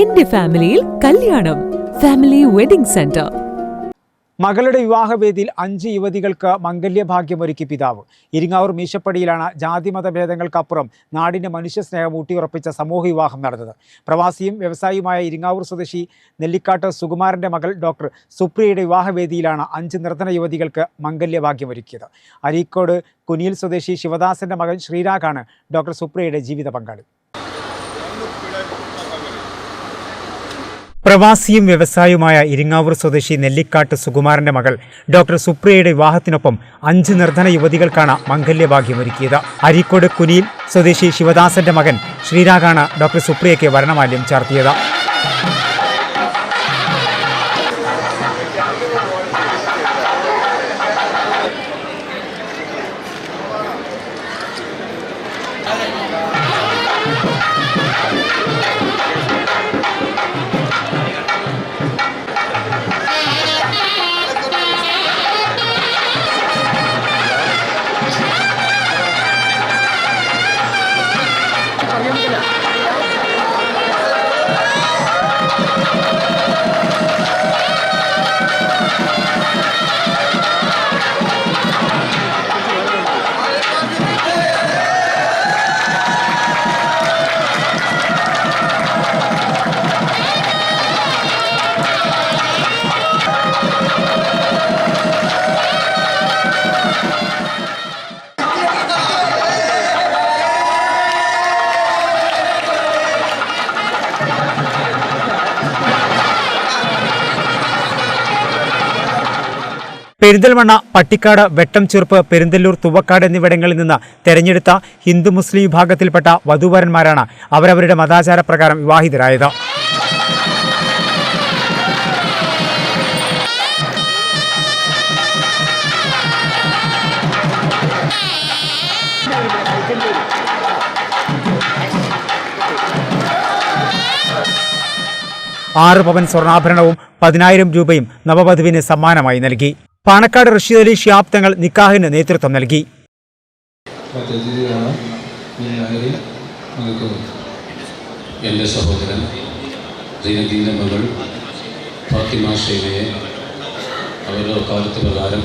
എന്റെ ഫാമിലിയിൽ കല്യാണം. Family wedding centre. മകളുടെ വിവാഹവേദിയിൽ അഞ്ച് യുവതികൾക്ക് മംഗല്യഭാഗ്യമൊരുക്കി പിതാവ്. ഇരിങ്ങാവൂർ മീശപ്പടിയിലാണ് ജാതിമത ഭേദങ്ങൾക്കപ്പുറം നാടിന്റെ മനുഷ്യസ്നേഹം ഊട്ടിയുറപ്പിച്ച സമൂഹ വിവാഹം നടന്നത്. പ്രവാസിയും വ്യവസായിയുമായ ഇരിങ്ങാവൂർ സ്വദേശി നെല്ലിക്കാട്ട് സുകുമാരന്റെ മകൾ ഡോക്ടർ സുപ്രിയയുടെ വിവാഹവേദിയിലാണ് അഞ്ച് നിർദ്ധന യുവതികൾക്ക് മംഗല്യഭാഗ്യമൊരുക്കിയത്. അരീക്കോട് കുനിയിൽ സ്വദേശി ശിവദാസന്റെ മകൻ ശ്രീരാഗാണ് ഡോക്ടർ സുപ്രിയയുടെ ജീവിത പങ്കാളി. പ്രവാസിയും വ്യവസായിയുമായ ഇരിങ്ങാവൂർ സ്വദേശി നെല്ലിക്കാട്ട് സുകുമാരന്റെ മകൾ ഡോക്ടർ സുപ്രിയയുടെ വിവാഹത്തിനൊപ്പം അഞ്ച് നിർധന യുവതികൾക്കാണ് മംഗല്യഭാഗ്യമൊരുക്കിയത്. അരീക്കോട് കുനിയിൽ സ്വദേശി ശിവദാസന്റെ മകൻ ശ്രീരാഗാണ് ഡോക്ടർ സുപ്രിയയ്ക്ക് വരണമാല്യം ചാർത്തിയത്. പെരിന്തൽമണ്ണ പട്ടിക്കാട് വെട്ടം ചെറുപ്പ് പെരിന്തല്ലൂർ തുവക്കാട് എന്നിവിടങ്ങളിൽ നിന്ന് തെരഞ്ഞെടുത്ത ഹിന്ദു മുസ്ലിം വിഭാഗത്തിൽപ്പെട്ട വധുവരന്മാരാണ് അവരവരുടെ മതാചാര പ്രകാരം വിവാഹിതരായത്. ആറ് പവൻ സ്വർണാഭരണവും പതിനായിരം രൂപയും നവവധുവിന് സമ്മാനമായി നൽകി. പാണക്കാട് റഷീദ് അലി ഷിയാബ് തങ്ങൾ നിക്കാഹിന് നേതൃത്വം നൽകി പദ്ധതിയാണ് ഈ നഗരി നൽകുന്നത് എൻ്റെ സഹോദരൻ ജയദീൻ്റെ മകൾ ഫാത്തിമ ഷെയ്ബയെ അവരുടെ കാലത്ത് പ്രകാരം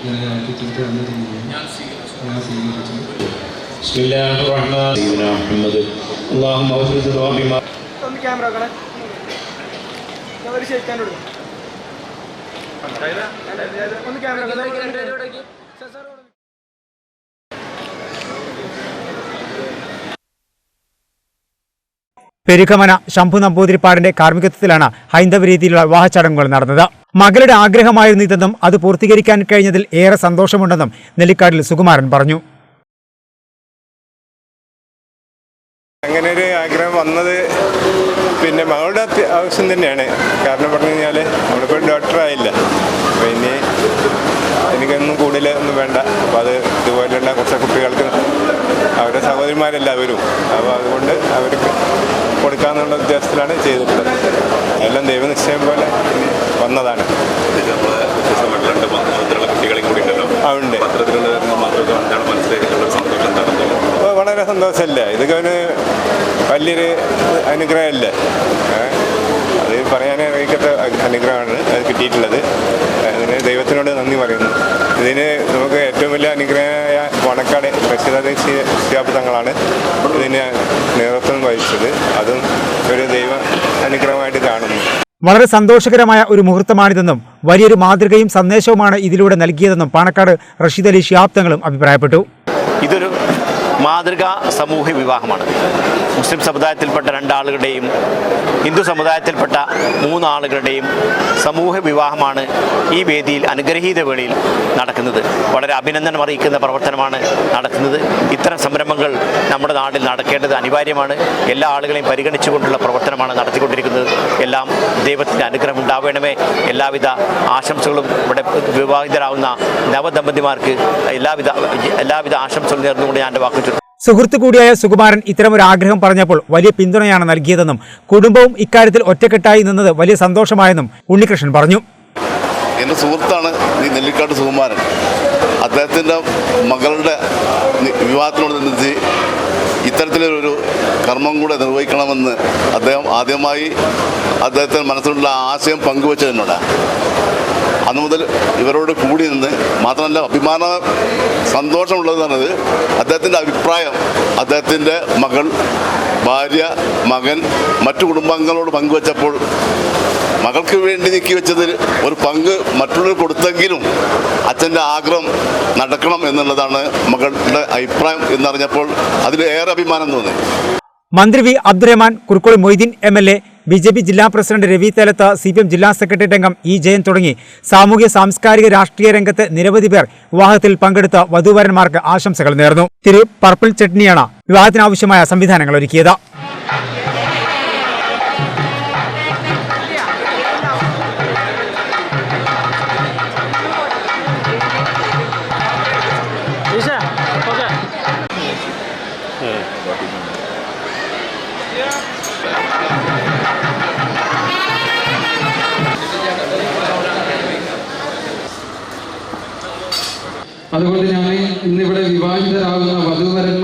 ഇതിനെ ആറ്റിറ്റ്യൂഡ് എന്ന രീതിയിൽ ഞാൻ സ്വീകരിച്ചു بسم الله الرحمن سيدنا محمد اللهم اغفر ذنوب പെരുകമന ശംഭു നമ്പൂതിരിപ്പാടിന്റെ കാർമ്മികത്വത്തിലാണ് ഹൈന്ദവ രീതിയിലുള്ള വിവാഹ ചടങ്ങുകൾ നടന്നത്. മകളുടെ ആഗ്രഹമായിരുന്നു ഇതെന്നും അത് പൂർത്തീകരിക്കാൻ കഴിഞ്ഞതിൽ ഏറെ സന്തോഷമുണ്ടെന്നും നെല്ലിക്കാടിൽ സുകുമാരൻ പറഞ്ഞു. അങ്ങനെ ഒരു ആഗ്രഹം വന്നത് പിന്നെ മകളുടെ ആവശ്യം തന്നെയാണ്. കാരണം പറഞ്ഞു കഴിഞ്ഞാൽ സഹോദരിമാരെല്ലാവരും. അപ്പോൾ അതുകൊണ്ട് അവർക്ക് കൊടുക്കാമെന്നുള്ള ഉദ്ദേശത്തിലാണ് ചെയ്തിട്ടുള്ളത്. എല്ലാം ദൈവനിശ്ചയം പോലെ വന്നതാണ്. അപ്പോൾ വളരെ സന്തോഷമല്ലേ? ഇതൊക്കെ അവന് വലിയൊരു അനുഗ്രഹമല്ലേ? അത് പറയാനേ അറിയിക്കാത്ത അനുഗ്രഹമാണ് അത് കിട്ടിയിട്ടുള്ളത്. അതിന് ദൈവത്തിനോട് നന്ദി പറയുന്നു. ഇതിന് നമുക്ക് ഏറ്റവും വലിയ അനുഗ്രഹമായ വണക്കാട് രക്ഷിതാപ തങ്ങളാണ് ഇതിന് നേതൃത്വം വഹിച്ചത്. അതും ഒരു ദൈവ അനുഗ്രഹമായിട്ട് കാണുന്നു. വളരെ സന്തോഷകരമായ ഒരു മുഹൂർത്തമാണിതെന്നും വലിയൊരു മാതൃകയും സന്ദേശവുമാണ് ഇതിലൂടെ നൽകിയതെന്നും പാണക്കാട് റഷീദ് അലി ഷിയാബ് തങ്ങളും അഭിപ്രായപ്പെട്ടു. ഇതൊരു മാതൃകാ സമൂഹ വിവാഹമാണ്. മുസ്ലിം സമുദായത്തിൽപ്പെട്ട രണ്ടാളുകളുടെയും ഹിന്ദു സമുദായത്തിൽപ്പെട്ട മൂന്നാളുകളുടെയും സമൂഹ വിവാഹമാണ് ഈ വേദിയിൽ അനുഗ്രഹീത വേളയിൽ നടക്കുന്നത്. വളരെ അഭിനന്ദനം അറിയിക്കുന്ന പ്രവർത്തനമാണ് നടക്കുന്നത്. ഇത്തരം സംരംഭങ്ങൾ നമ്മുടെ നാട്ടിൽ നടക്കേണ്ടത് അനിവാര്യമാണ്. എല്ലാ ആളുകളെയും പരിഗണിച്ചുകൊണ്ടുള്ള പ്രവർത്തനമാണ് നടത്തിക്കൊണ്ടിരിക്കുന്നത്. എല്ലാം ദൈവത്തിന്റെ അനുഗ്രഹം ഉണ്ടാവണമേ. എല്ലാവിധ ആശംസകളും ഇവിടെ വിവാഹിതരാകുന്ന നവദമ്പതിമാർക്ക് എല്ലാവിധ എല്ലാവിധ ആശംസകൾ നേർന്നുകൊണ്ട് ഞാൻ എന്റെ വാക്കു സുഹൃത്തു കൂടിയായ സുകുമാരൻ ഇത്തരമൊരു ആഗ്രഹം പറഞ്ഞപ്പോൾ വലിയ പിന്തുണയാണ് നൽകിയതെന്നും കുടുംബവും ഇക്കാര്യത്തിൽ ഒറ്റക്കെട്ടായി നിന്നത് വലിയ സന്തോഷമായെന്നും ഉണ്ണികൃഷ്ണൻ പറഞ്ഞു. എന്റെ സുഹൃത്താണ് ഈ നെല്ലിക്കാട് സുകുമാരൻ. അദ്ദേഹത്തിന്റെ മകളുടെ നി- വിവാഹത്തിനോട് നിന്നിച്ച് ഇത്തരത്തിലൊരു കർമ്മം കൂടെ നിർവഹിക്കണമെന്ന് അദ്ദേഹം ആദ്യമായി അദ്ദേഹത്തിന് മനസ്സിലുള്ള ആശയം പങ്കുവച്ചതിനോട് അന്ന് മുതൽ ഇവരോട് കൂടി നിന്ന് മാത്രമല്ല അഭിമാന സന്തോഷമുള്ളത് പറഞ്ഞത് അദ്ദേഹത്തിന്റെ അഭിപ്രായം അദ്ദേഹത്തിന്റെ മകൾ ഭാര്യ മകൻ മറ്റു കുടുംബങ്ങളോട് പങ്കുവച്ചപ്പോൾ മകൾക്ക് വേണ്ടി നീക്കി വെച്ചതിൽ ഒരു പങ്ക് മറ്റുള്ളവർ കൊടുത്തെങ്കിലും അച്ഛന്റെ ആഗ്രഹം നടക്കണം എന്നുള്ളതാണ് മകളുടെ അഭിപ്രായം എന്നറിഞ്ഞപ്പോൾ അതിൽ ഏറെ അഭിമാനം തോന്നി. മന്ത്രി V Abdurahiman Kurukkoli Moideen M L A B J P ജില്ലാ president Ravi Thelath C P M ജില്ലാ സെക്രട്ടറി അംഗം ഇ ജയൻ തുടങ്ങി. സാമൂഹ്യ സാംസ്കാരിക രാഷ്ട്രീയ രംഗത്ത് നിരവധി പേർ വിവാഹത്തിൽ പങ്കെടുത്ത വധുവരന്മാർക്ക് ആശംസകൾ നേർന്നു. തിരു പർപ്പിൾ ചട്നിയാണ് വിവാഹത്തിനാവശ്യമായ സംവിധാനങ്ങൾ ഒരുക്കിയത്. ഓക്കെ അതുകൊണ്ട് ഞാൻ ഇന്നിവിടെ വിവാഹിതരാകുന്ന വധുവരൻ